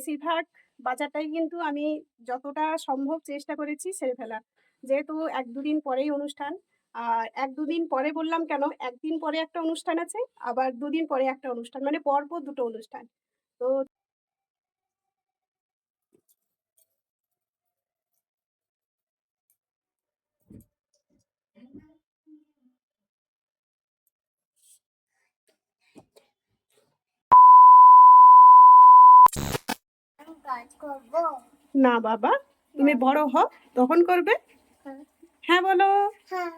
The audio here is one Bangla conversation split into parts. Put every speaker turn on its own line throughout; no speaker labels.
বেশিরভাগ বাজারটাই কিন্তু আমি যতটা সম্ভব চেষ্টা করেছি সেরে ফেলার। যেহেতু ১-২ দিন পরেই অনুষ্ঠান। আর ১-২ দিন পরে বললাম কেন, একদিন পরে একটা অনুষ্ঠান আছে, আবার দুদিন পরে একটা অনুষ্ঠান। মানে পরপর দুটো অনুষ্ঠান। তো
আমি কাজ করব
না বাবা, তুমি বড় হও তখন করবে।
হ্যাঁ
বলো।
হ্যাঁ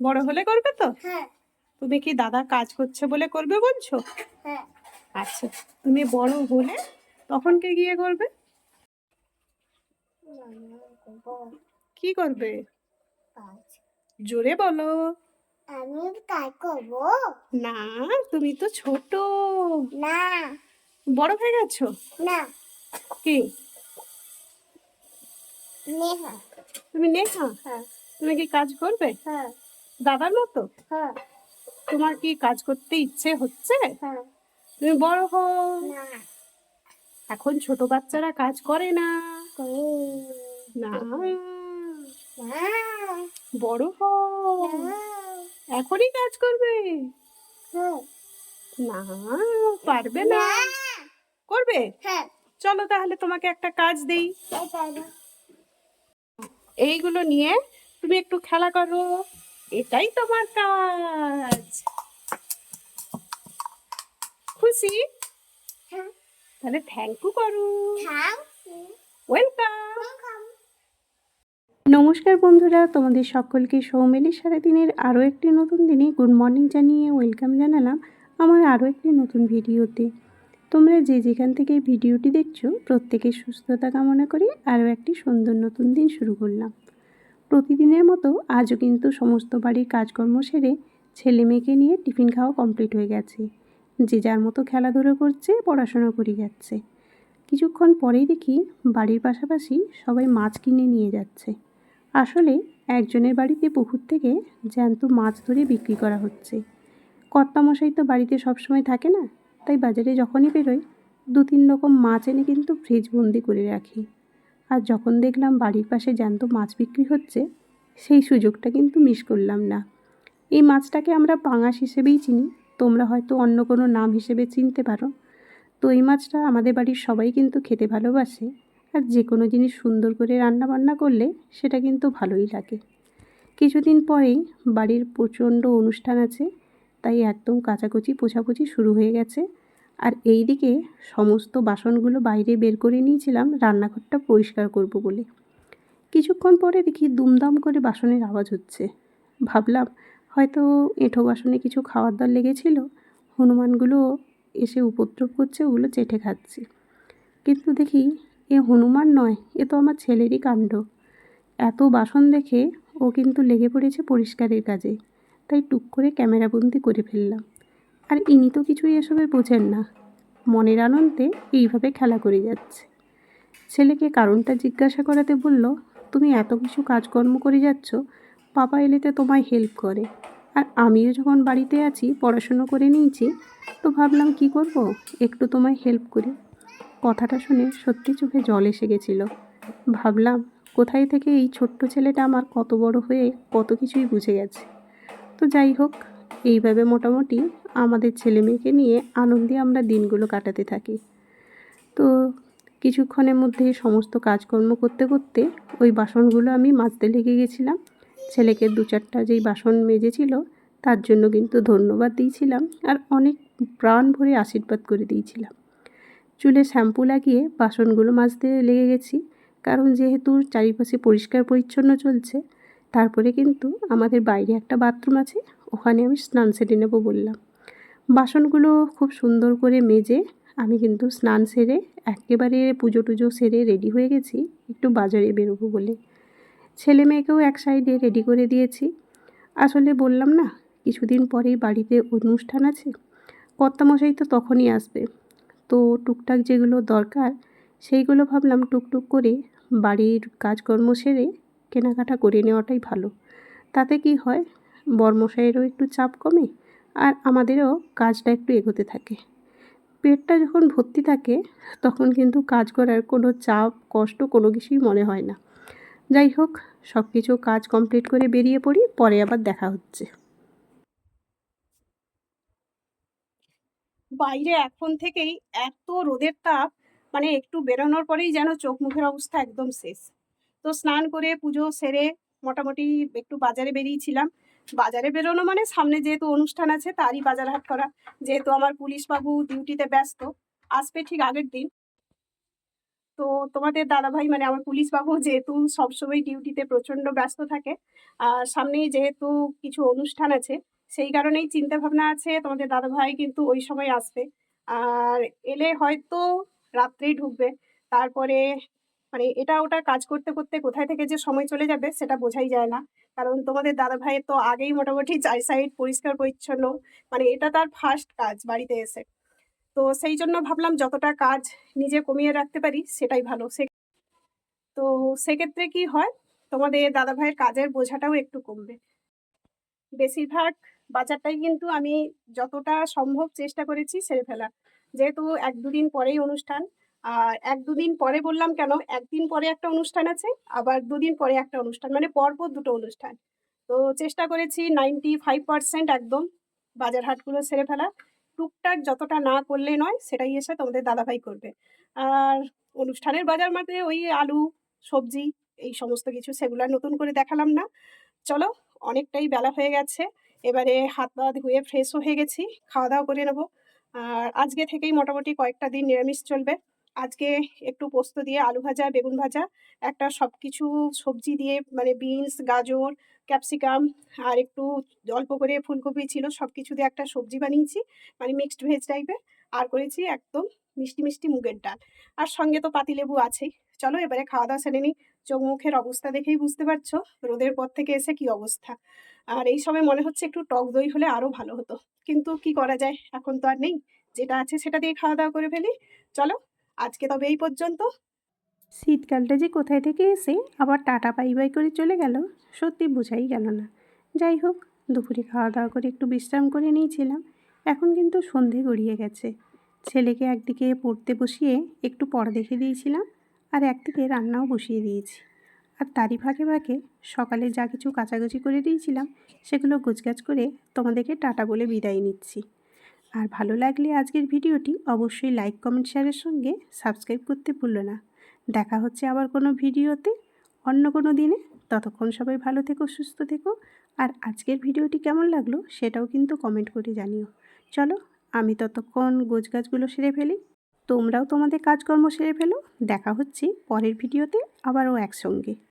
বড় হলে করবে তো?
হ্যাঁ
তুমি কি দাদা কাজ করছে বলে করবে বলছো?
হ্যাঁ
আচ্ছা, তুমি বড় হলে তখন কে গিয়ে করবে? কি করবে? জোরে বলো।
আমি কাজ করব
না, তুমি তো ছোট।
না
বড় হয়ে গেছো?
না
কি?
নেহা
তুমি নেহা?
হ্যাঁ
তুমি কি কাজ করবে?
হ্যাঁ
দাদার মতো?
হ্যাঁ
তোমার কি কাজ করতে ইচ্ছে হচ্ছে?
হ্যাঁ
তুমি বড় হও।
না
এখন ছোট বাচ্চারা কাজ করে না। না, বড় হও। এখনই কাজ করবে।
হ্যাঁ
না, পারবে। না করবে?
হ্যাঁ
চলো তাহলে তোমাকে একটা কাজ দেই। এইগুলো নিয়ে তুমি একটু খেলা করো। এটাই তোমার কাজ। খুশি? তাহলে থ্যাংক ইউ করো। ওয়েলকাম। নমস্কার বন্ধুরা, তোমাদের সকলকে সৌমেলি সারাদিনের আরও একটি নতুন দিনে গুড মর্নিং জানিয়ে ওয়েলকাম জানালাম আমার আরও একটি নতুন ভিডিওতে তোমরা যে যেখান থেকে এই ভিডিওটি দেখছ প্রত্যেকের সুস্থতা কামনা করি আরও একটি সুন্দর নতুন দিন শুরু করলাম। প্রতিদিনের মতো আজও কিন্তু সমস্ত বাড়ির কাজকর্ম সেরে ছেলে মেয়েকে নিয়ে টিফিন খাওয়া কমপ্লিট হয়ে গেছে। যে যার মতো খেলাধুলো করছে, পড়াশোনা করে যাচ্ছে। কিছুক্ষণ পরেই দেখি বাড়ির পাশাপাশি সবাই মাছ কিনে নিয়ে যাচ্ছে। আসলে একজনের বাড়িতে পুকুর থেকে জ্যান্ত মাছ ধরে বিক্রি করা হচ্ছে। কর্তামশাই তো বাড়িতে সবসময় থাকে না? তাই বাজারে যখনই বেরোয় দু তিন রকম মাছ এনে কিন্তু ফ্রিজ বন্দি করে রাখি। আর যখন দেখলাম বাড়ির পাশে জ্যান্ত মাছ বিক্রি হচ্ছে, সেই সুযোগটা কিন্তু মিস করলাম না। এই মাছটাকে আমরা পাঙাশ হিসেবেই চিনি, তোমরা হয়তো অন্য কোনো নাম হিসেবে চিনতে পারো। তো এই মাছটা আমাদের বাড়ির সবাই কিন্তু খেতে ভালোবাসে, আর যে কোনো জিনিস সুন্দর করে রান্না বান্না করলে সেটা কিন্তু ভালোই লাগে। কিছুদিন পরেই বাড়ির প্রচণ্ড অনুষ্ঠান আছে তাই একদম কাচাকুচি পোছাকুচি শুরু হয়ে গেছে। আর এই দিকে সমস্ত বাসনগুলো বাইরে বের করে নিয়েছিলাম, রান্নাঘরটা পরিষ্কার করব বলে। কিছুক্ষণ পরে দেখি দুমদাম করে বাসনের আওয়াজ হচ্ছে। ভাবলাম, হয়তো এঁঠো বাসনে কিছু খাওয়ার দাওয়ার লেগেছিল, হনুমানগুলো এসে উপদ্রব করছে, ওগুলো চেটে খাচ্ছে। কিন্তু দেখি, এ হনুমান নয়, এ তো আমার ছেলেরই কাণ্ড। এত বাসন দেখে ও কিন্তু লেগে পড়েছে পরিষ্কারের কাজে। তাই টুক করে ক্যামেরাবন্দি করে ফেললাম। আর ইনি তো কিছুই এসবে বোঝেন না। মনের আনন্দে এইভাবে খেলা করে যাচ্ছে। ছেলেকে কারণটা জিজ্ঞাসা করাতে বলল, তুমি এত কিছু কাজকর্ম করে যাচ্ছ, পাপা এলেতে তোমায় হেল্প করে। আর আমিও যখন বাড়িতে আছি, পড়াশুনো করে নিয়েছি, তো ভাবলাম কি করব? একটু তোমায় হেল্প করি। কথাটা শুনে সত্যি চোখে জল এসে গেছিল। ভাবলাম, কোথায় থেকে এই ছোট্ট ছেলেটা আমার কত বড় হয়ে কত কিছুই বুঝে গেছে। তো যাই হোক, এইভাবে মোটামুটি আমাদের ছেলে মেয়েকে নিয়ে আনন্দে আমরা দিনগুলো কাটাতে থাকি। তো কিছুক্ষণের মধ্যে সমস্ত কাজকর্ম করতে করতে ওই বাসনগুলো আমি মাজতে লেগে গেছিলাম। ছেলেকে দু চারটা যেই বাসন মেজেছিল, তার জন্য কিন্তু ধন্যবাদ দিয়েছিলাম আর অনেক প্রাণ ভরে আশীর্বাদ করে দিয়েছিলাম। চুলে শ্যাম্পু লাগিয়ে বাসনগুলো মাজতে লেগে গেছি, কারণ যেহেতু চারিপাশে পরিষ্কার পরিচ্ছন্ন চলছে তারপরে কিন্তু আমাদের বাইরে একটা বাথরুম আছে, ওখানে আমি স্নান সেরে নেব বললাম। বাসনগুলো খুব সুন্দর করে মেজে আমি কিন্তু স্নান সেরে একেবারে পুজো টুজো সেরে রেডি হয়ে গেছি, একটু বাজারে বেরোবো বলে। ছেলে মেয়েকেও এক সাইডে রেডি করে দিয়েছি। আসলে বললাম না, কিছুদিন পরেই বাড়িতে অনুষ্ঠান আছে, কর্তামশাই তো তখনই আসবে। তো টুকটাক যেগুলো দরকার, সেইগুলো ভাবলাম টুকটুক করে বাড়ির কাজকর্ম সেরে কেনাকাটা করে নেওয়াটাই ভালো। তাতে কি হয়? বরমশাইয়েরও একটু চাপ কমে আর আমাদেরও কাজটা একটু এগোতে থাকে।
পেটটা যখন ভর্তি থাকে, তখন কিন্তু কাজ করার কোনো চাপ, কষ্ট কোনো কিছুই মনে হয় না। যাই হোক সব কিছু কাজ কমপ্লিট করে বেরিয়ে পড়ি, পরে আবার দেখা হচ্ছে। বাইরে এখন থেকেই এত রোদের তাপ মানে একটু বেরোনোর পরেই যেন চোখ মুখের অবস্থা একদম শেষ। তো স্নান করে পুজো সেরে মোটামুটি একটু বাজারে বেরিয়েছিলাম। বাজারে বেরোনো মানে সামনে যেহেতু অনুষ্ঠান আছে, তারই বাজার হাট করা। যেহেতু আমার পুলিশ বাবু ডিউটিতে ব্যস্ত, আসবে ঠিক আগের দিন। তো তোমাদের দাদাভাই মানে আমার পুলিশ বাবু যেহেতু সবসময় ডিউটিতে প্রচণ্ড ব্যস্ত থাকে আর সামনেই যেহেতু কিছু অনুষ্ঠান আছে, সেই কারণেই চিন্তা ভাবনা আছে, তোমাদের দাদাভাই কিন্তু ওই সময় আসবে। আর এলে হয়তো রাত্রেই ঢুকবে। তারপরে মানে এটা ওটা কাজ করতে করতে কোথায় থেকে যে সময় চলে যাবে সেটা বোঝাই যায় না। কারণ তোমাদের দাদা ভাইয়ের তো আগেই মোটামুটি চার সাইড পরিষ্কার, পরিচ্ছন্ন মানে এটা তার ফার্স্ট কাজ বাড়িতে এসে। তো সেই জন্য ভাবলাম যতটা কাজ নিজে কমিয়ে রাখতে পারি সেটাই ভালো। সে তো সেক্ষেত্রে কি হয়, তোমাদের দাদা ভাইয়ের কাজের বোঝাটাও একটু কমবে। বেশিরভাগ বাজারটাই কিন্তু আমি যতটা সম্ভব চেষ্টা করেছি সেরে ফেলার। যেহেতু এক দুদিন পরেই অনুষ্ঠান আর এক দুদিন পরে বললাম কেন? একদিন পরে একটা অনুষ্ঠান আছে, আবার দুদিন পরে একটা অনুষ্ঠান মানে পরপর দুটো অনুষ্ঠান। তো চেষ্টা করেছি নাইনটি ফাইভ পার্সেন্ট একদম বাজার হাটগুলো সেরে ফেলা টুকটাক যতটা না করলে নয়, সেটাই এসে তোমাদের দাদাভাই করবে। আর অনুষ্ঠানের বাজার মাঠে ওই আলু, সবজি, এই সমস্ত কিছু সেগুলো নতুন করে দেখালাম না। চলো, অনেকটাই বেলা হয়ে গেছে, এবারে হাত পা ধুয়ে ফ্রেশও হয়ে গেছি, খাওয়া দাওয়া করে নেব। আর আজকে থেকেই মোটামুটি কয়েকটা দিন নিরামিষ চলবে। আজকে একটু পোস্ত দিয়ে আলু ভাজা, বেগুন ভাজা, একটা সব কিছু সবজি দিয়ে মানে বিনস, গাজর, ক্যাপসিকাম আর একটু অল্প করে ফুলকপি ছিল সব কিছু দিয়ে একটা সবজি বানিয়েছি মানে মিক্সড ভেজ টাইপের আর করেছি একদম মিষ্টি মিষ্টি মুগের ডাল। আর সঙ্গে তো পাতিলেবু আছেই। চলো এবারে খাওয়া দাওয়া সেরে নিই চোখ মুখের অবস্থা দেখেই বুঝতে পারছ, রোদের পর থেকে এসে কি অবস্থা। আর এই সময় মনে হচ্ছে একটু টক দই হলে আরও ভালো হতো। কিন্তু কি করা যায়? এখন তো আর নেই। যেটা আছে সেটা দিয়ে খাওয়া দাওয়া করে ফেলি। চলো আজকে তবে এই পর্যন্ত। শীতকালটা যে কোথায় থেকে এসে আবার টাটা পাই বাই করে চলে গেল, সত্যি বোঝাই গেল না। যাই হোক, দুপুরে খাওয়া দাওয়া করে একটু বিশ্রাম করে নিয়েছিলাম, এখন কিন্তু সন্ধে গড়িয়ে গেছে। ছেলেকে একদিকে পড়তে বসিয়ে একটু পড়া দেখে দিয়েছিলাম, আর একদিকে রান্নাও বসিয়ে দিয়েছি। আর তারই ফাঁকে ফাঁকে সকালে যা কিছু কাচাকুচি করে দিয়েছিলাম, সেগুলো গোছগাছ করে তোমাদেরকে টাটা বলে বিদায় নিচ্ছি। আর ভালো লাগলে আজকের ভিডিওটি অবশ্যই লাইক কমেন্ট শেয়ারের সঙ্গে সাবস্ক্রাইব করতে ভুলো না। দেখা হচ্ছে আবার কোনো ভিডিওতে, অন্য কোনো দিনে। ততক্ষণ সবাই ভালো থেকো, সুস্থ থেকো। আর আজকের ভিডিওটি কেমন লাগল সেটাও কিন্তু কমেন্ট করে জানিও। চলো, আমি ততক্ষণ গোছগাছগুলো সেরে ফেলি। তোমরাও তোমাদের কাজকর্ম সেরে ফেলো। দেখা হচ্ছে পরের ভিডিওতে আবারও একসঙ্গে।